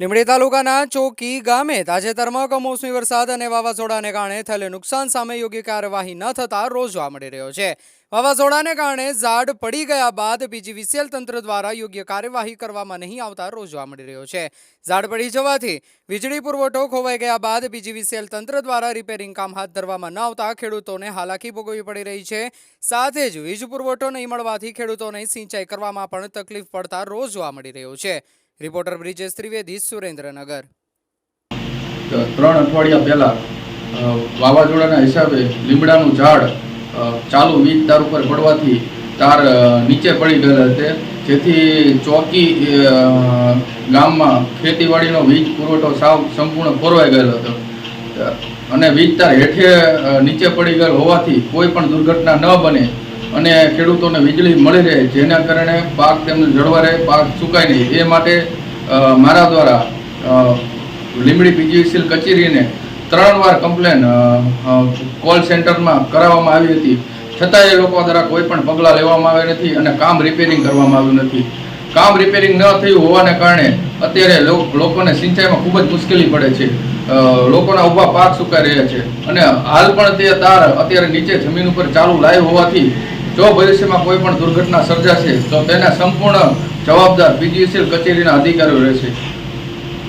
લીંબડી તાલુકાના ચોકી ગામે તાજેતરમાં કમોસમી વરસાદ અને વાવાઝોડાને કારણે થયેલ નુકસાન સામે યોગ્ય કાર્યવાહી ન થતા રોજ જોવા મળી રહ્યો છે. વાવાઝોડાને કારણે ઝાડ પડી ગયા બાદ પીજીવીસીએલ તંત્ર દ્વારા યોગ્ય કાર્યવાહી કરવામાં નહીં આવતા રોજ જોવા મળી રહ્યો છે. ઝાડ પડી જવાથી વીજળી પુરવઠો ખોવાઈ ગયા બાદ પીજીવીસીએલ તંત્ર દ્વારા રિપેરિંગ કામ હાથ ધરવામાં ન આવતા ખેડૂતોને હાલાકી ભોગવવી પડી રહી છે. સાથે જ વીજ પુરવઠો નહીં મળવાથી ખેડૂતોને સિંચાઈ કરવામાં પણ તકલીફ પડતા રોજ જોવા મળી રહ્યો છે. રિપોર્ટર બ્રિજેશ ત્રિવેદી, સુરેન્દ્રનગર. ત્રણ અઠવાડિયા પહેલાં વાવાઝોડાના હિસાબે લીમડાનું ઝાડ ચાલુ વીજ તાર ઉપર પડવાથી તાર નીચે પડી ગયેલ હતી જેથી ચોકી ગામમાં ખેતીવાડીનો વીજ પુરવઠો સાવ સંપૂર્ણ ખોરવાઈ ગયેલો હતો. અને વીજ તાર હેઠે નીચે પડી ગયેલ હોવાથી કોઈ પણ દુર્ઘટના ન બને. અને ખેડૂતોને વીજળી મળી રહે, જેના કારણે પાક તેમને જળવા રહે, પાક સુકાય નહીં. એ માટે મારા દ્વારા લીમડી પીજીવીસીએલ કચેરીને ત્રણ વાર કમ્પ્લેન કોલ સેન્ટરમાં કરાવવામાં આવી હતી. છતાં એ લોકો દ્વારા કોઈ પણ પગલાં લેવામાં આવ્યા નથી અને કામ રિપેરિંગ કરવામાં આવ્યું નથી. કામ રિપેરિંગ ન થયું હોવાને કારણે અત્યારે લોકોને સિંચાઈમાં ખૂબ જ મુશ્કેલી પડે છે. લોકોના ઊભા પાક સુકાઈ રહ્યા છે. અને હાલ પણ તે તાર અત્યારે નીચે જમીન ઉપર ચાલુ લાઈવ હોવાથી જો ભવિષ્યમાં કોઈ પણ દુર્ઘટના સર્જાશે તો તેના સંપૂર્ણ જવાબદાર પીજીવીસીએલ કચેરીના અધિકારીઓ રહેશે.